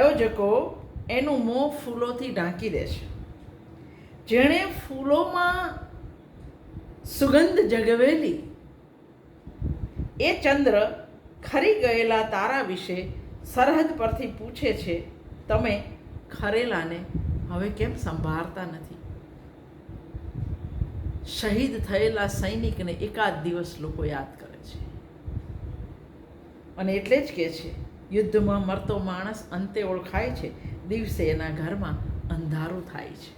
આયોજકો એનું મોં ફૂલોથી ઢાંકી દે છે. જેણે ફૂલોમાં સુગંધ જગવેલી, એ ચંદ્ર ખરી ગયેલા તારા વિશે સરહદ પરથી પૂછે છે, તમે ખરેલાને હવે કેમ સંભાળતા નથી? શહીદ થયેલા સૈનિકને એકાદ દિવસ લોકો યાદ કરે છે. અને એટલે જ કે છે યુદ્ધમાં મરતો માણસ અંતે ઓળખાય છે. દિવસે એના ઘરમાં અંધારું થાય છે.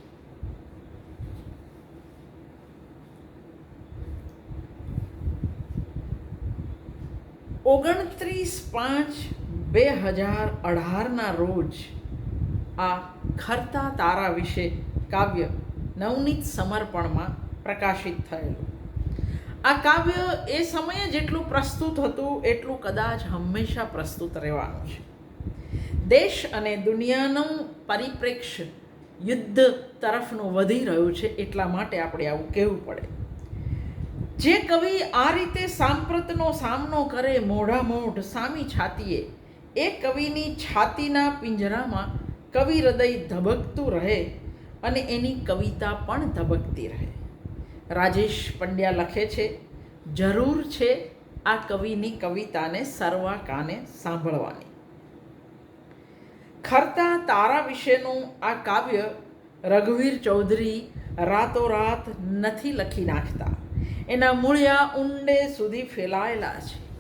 ઓગણત્રીસ પાંચ બે હજાર અઢારના રોજ આ ખરતા તારા વિશે કાવ્ય નવનીત સમર્પણમાં પ્રકાશિત થયેલું. આ કાવ્ય એ સમયે જેટલું પ્રસ્તુત હતું, એટલું કદાચ હંમેશા પ્રસ્તુત રહેવાનું છે. દેશ અને દુનિયાનું પરિપ્રેક્ષ્ય યુદ્ધ તરફનું વધી રહ્યું છે એટલા માટે આપણે આવું કહેવું પડે. જે કવિ આ રીતે સાંપ્રતનો સામનો કરે મોઢા મોઢ સામી છાતીએ, એ કવિની છાતીના પિંજરામાં કવિ હૃદય ધબકતું રહે અને એની કવિતા પણ ધબકતી રહે. રાજેશ પંડ્યા લખે છે, જરૂર છે આ કવિની કવિતાને સર્વા કાને સાંભળવાની. ખરતા તારા વિશેનું આ કાવ્ય રઘુવીર ચૌધરી રાતોરાત નથી લખી નાખતા. એના મૂળિયા ઊંડે સુધી ફેલાયેલા છે.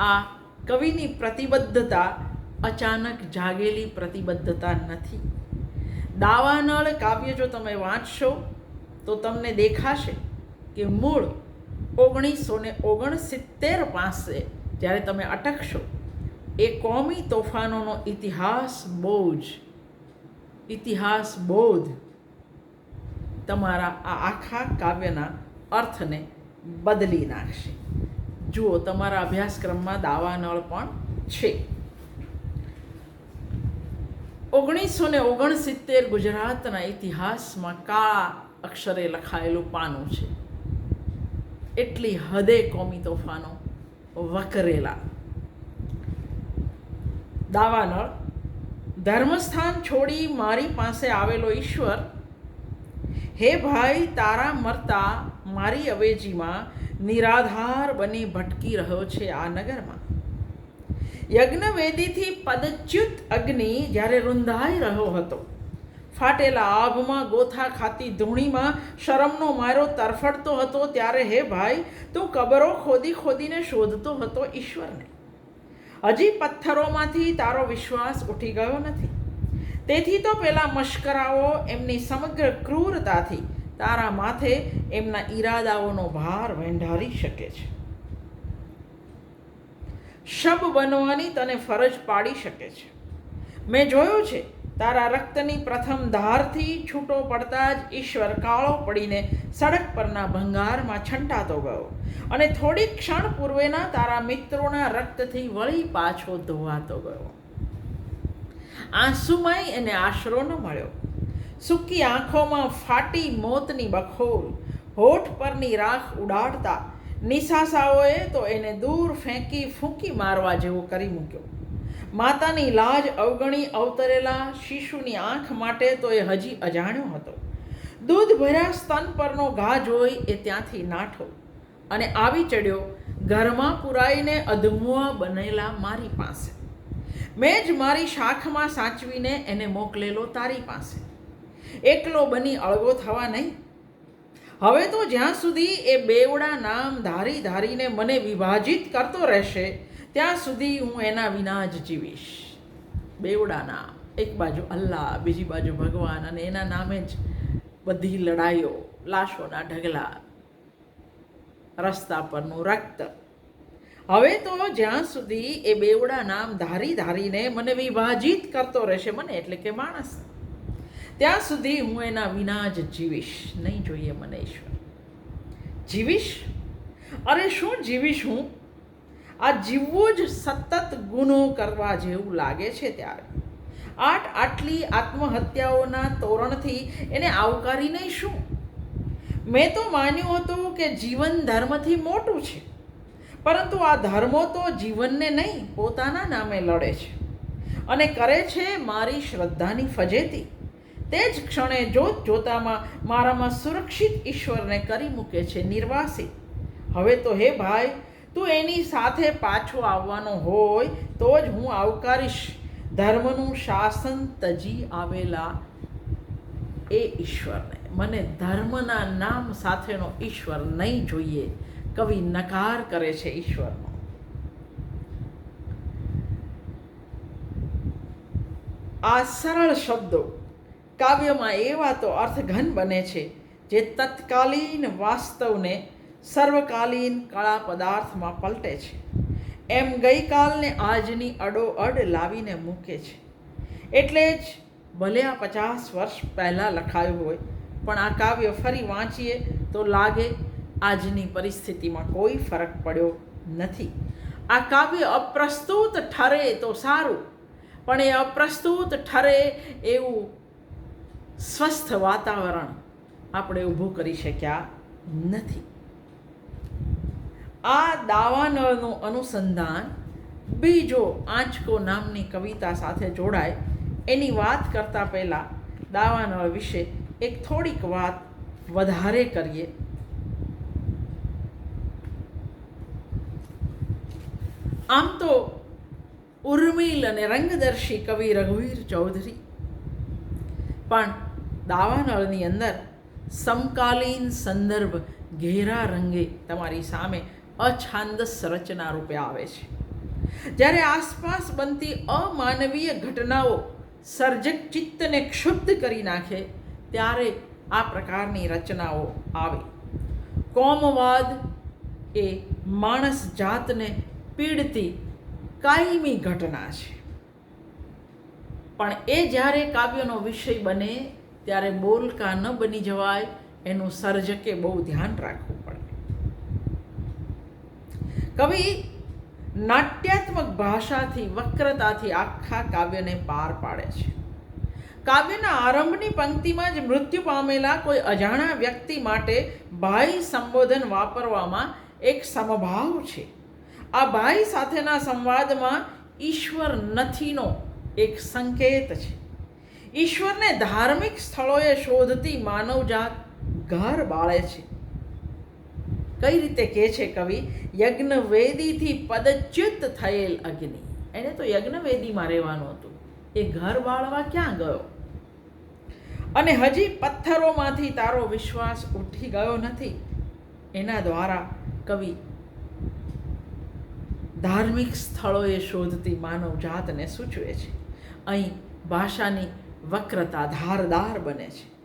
આ કવિની પ્રતિબદ્ધતા અચાનક જાગેલી પ્રતિબદ્ધતા નથી. દાવાનળ કાવ્ય જો તમે વાંચશો તો તમને દેખાશે કે મૂળ ઓગણીસો ને ઓગણસિત્તેર પાસે જ્યારે તમે અટકશો, એ કોમી તોફાનોનો ઇતિહાસ બોજ, ઇતિહાસ બોધ તમારા આ આખા કાવ્યના અર્થને બદલી નાખશે. જુઓ, તમારા અભ્યાસક્રમમાં દાવાનળ પણ છે. ઓગણીસો ને ઓગણસિત્તેર ગુજરાતના ઇતિહાસમાં કાળા અક્ષરે લખાયેલું પાનું છે. એટલી હદે કોમી તોફાનો વકરેલા. દાવાનળ, ધર્મસ્થાન છોડી મારી પાસે આવેલો ઈશ્વર. હે ભાઈ, તારા મરતા મારી અવેજીમાં નિરાધાર બની ભટકી રહ્યો છે આ નગરમાં. યજ્ઞવેદીથી પદચ્યુત અગ્નિ જ્યારે રૂંધાઈ રહ્યો હતો ફાટેલા આભમાં ગોથા ખાતી ધૂણીમાં શરમનો મારો તરફડતો હતો. ત્યારે હે ભાઈ, તું કબરો ખોદી ખોદીને શોધતો હતો ઈશ્વરને. હજી પથ્થરોમાંથી તારો વિશ્વાસ ઉઠી ગયો નથી. તેથી તો પેલા મશ્કરાઓ એમની સમગ્ર ક્રૂરતાથી તારા માથે એમના ઈરાદાઓનો ભાર વેંઢારી શકે છે. શબ બનવાની તને ફરજ પાડી શકે છે. મેં જોયું છે તારા રક્તની પ્રથમ ધારથી છૂટો પડતા જ ઈશ્વર કાળો પડીને સડક પરના ભંગારમાં છંટાતો ગયો અને થોડી ક્ષણ પૂર્વેના તારા મિત્રોના રક્તથી વળી પાછો ધોવાતો ગયો. આંસુમાંય એને આશરો ન મળ્યો. સૂકી આંખોમાં ફાટી મોતની બખોલ, હોઠ પરની રાખ ઉડાડતા નિશાસાઓએ તો એને દૂર ફેંકી ફૂંકી મારવા જેવો કરી મૂક્યો. માતાની લાજ અવગણી અવતરેલા શિશુની આંખ માટે તો એ હજી અજાણ્યો હતો. દૂધ ભર્યા સ્તન પરનો ઘા જોઈ એ ત્યાંથી નાઠો અને આવી ચડ્યો, ઘરમાં પુરાઈને અધમુઆ બનેલા મારી પાસે. મેં જ મારી શાખમાં સાચવીને એને મોકલેલો તારી પાસે. એકલો બની અળગો થવા નહીં. હવે તો જ્યાં સુધી એ બેવડા નામ ધારી ધારીને મને વિભાજિત કરતો રહેશે ત્યાં સુધી હું એના વિના જ જીવીશ. બેવડાના, એક બાજુ અલ્લાહ, બીજી બાજુ ભગવાન અને એના નામે જ બધી લડાઈઓ, લાશોના ઢગલા, રસ્તા પરનું રક્ત. હવે તો જ્યાં સુધી એ બેવડા નામ ધારી ધારીને મને વિભાજિત કરતો રહેશે, મને એટલે કે માણસ, ત્યાં સુધી હું એના વિના જ જીવીશ. નહીં જોઈએ મને ઈશ્વર. જીવીશ? અરે શું જીવીશ હું? આ જીવવું જ સતત ગુનો કરવા જેવું લાગે છે ત્યારે. આટ આટલી આત્મહત્યાઓના તોરણથી એને આવકારી નહીં શું? મેં તો માન્યું હતું કે જીવન ધર્મથી મોટું છે, પરંતુ આ ધર્મો તો જીવનને નહીં, પોતાના નામે લડે છે. અને કરે છે મારી શ્રદ્ધાની ફજેતી. તે જ ક્ષણે જોત જોતામાં મારામાં સુરક્ષિત ઈશ્વરને કરી મૂકે છે નિર્વાસિત હવે તો હે ભાઈ તું એની સાથે પાછો આવવાનો હોય તો જ હું આવકારીશ. ધર્મનું શાસન તજી આવેલા એ ઈશ્વરને. મને ધર્મના નામ સાથેનો ઈશ્વર નહીં જોઈએ. કવિ નકાર કરે છે ઈશ્વરનો. આ સરળ શબ્દો કાવ્યમાં એવા તો અર્થઘન બને છે જે તત્કાલીન વાસ્તવને સર્વકાલીન કળા પદાર્થમાં પલટે છે. એમ ગઈકાલને આજની અડોઅડ લાવીને મૂકે છે. એટલે જ ભલે આ પચાસ વર્ષ પહેલાં લખાયું હોય, પણ આ કાવ્ય ફરી વાંચીએ તો લાગે આજની પરિસ્થિતિમાં કોઈ ફરક પડ્યો નથી. આ કાવ્ય અપ્રસ્તુત ઠરે તો સારું, પણ એ અપ્રસ્તુત ઠરે એવું સ્વસ્થ વાતાવરણ આપણે ઊભું કરી શક્યા નથી. આ દાવાનળનું અનુસંધાન બીજો આંચકો નામની કવિતા સાથે જોડાય. એની વાત કરતાં પહેલાં દાવાનળ વિશે એક થોડીક વાત વધારે કરીએ. આમ તો ઉર્મિલ અને રંગદર્શી કવિ રઘુવીર ચૌધરી. પણ દાવાનળની અંદર સમકાલીન સંદર્ભ ઘેરા રંગે તમારી સામે અછાંદસ રચના રૂપે આવે છે. જ્યારે આસપાસ બનતી અમાનવીય ઘટનાઓ સર્જક ચિત્તને ક્ષુબ્ધ કરી નાખે, ત્યારે આ પ્રકારની રચનાઓ આવે. કોમવાદ એ માણસ જાતને પીડતી કાયમી ઘટના છે. પણ એ જ્યારે કાવ્યનો વિષય બને, ત્યારે બોલકા ન બની જવાય, એનું સર્જકે બહુ ધ્યાન રાખવું પડે. કવિ નાટ્યાત્મક ભાષાથી, વક્રતાથી આખા કાવ્યને પાર પાડે છે. કાવ્યના આરંભની પંક્તિમાં જ મૃત્યુ પામેલા કોઈ અજાણા વ્યક્તિ માટે ભાઈ સંબોધન વાપરવામાં એક સમભાવ છે. આ ભાઈ સાથેના સંવાદમાં ઈશ્વર નથીનો એક સંકેત છે. ઈશ્વરને ધાર્મિક સ્થળોએ શોધતી માનવજાત ઘર બાળે છે. કઈ રીતે કહે છે કવિ? યજ્ઞવેદીથી પદચ્યુત થયેલ અગ્નિ. એને તો યજ્ઞવેદીમાં રહેવાનું હતું. એ ઘર વાળવા ક્યાં ગયો? અને હજી પથ્થરોમાંથી તારો વિશ્વાસ ઉઠી ગયો નથી? એના દ્વારા કવિ ધાર્મિક સ્થળોએ શોધતી માનવ જાતને સૂચવે છે. અહીં ભાષાની વક્રતા ધારદાર બને છે.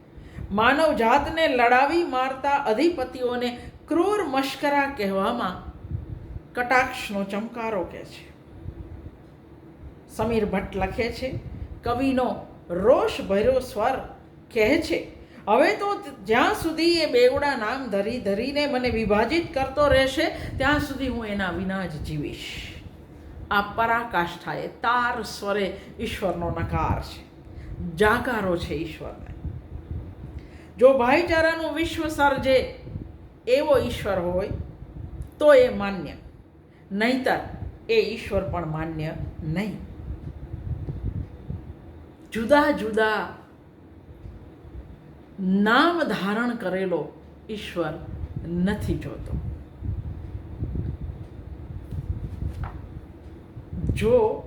માનવ જાતને લડાવી મારતા અધિપતિઓને ક્રૂર મશ્કરા કહેવામાં કટાક્ષનો ચમકારો કહે છે. સમીર ભટ્ટ લખે છે, કવિનો રોષ ભર્યો સ્વર કહે છે, હવે તો જ્યાં સુધી એ બેવડા નામ ધરી ધરીને મને વિભાજિત કરતો રહેશે, ત્યાં સુધી હું એના વિના જ જીવીશ. આ પરાકાષ્ઠાએ તાર સ્વરે ઈશ્વરનો નકાર છે. જાકારો છે ઈશ્વરને. જો ભાઈચારાનું વિશ્વ સર્જે એવો ઈશ્વર હોય, તો એ માન્ય. નહીતર એ ઈશ્વર પણ માન્ય નહીં. જુદા જુદા નામ ધારણ કરેલો ઈશ્વર નથી જોતો. જો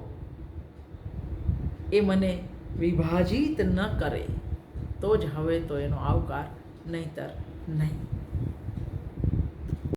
એ મને વિભાજિત ન કરે, તો જ હવે તો એનો આવકાર નહીતર નહીં.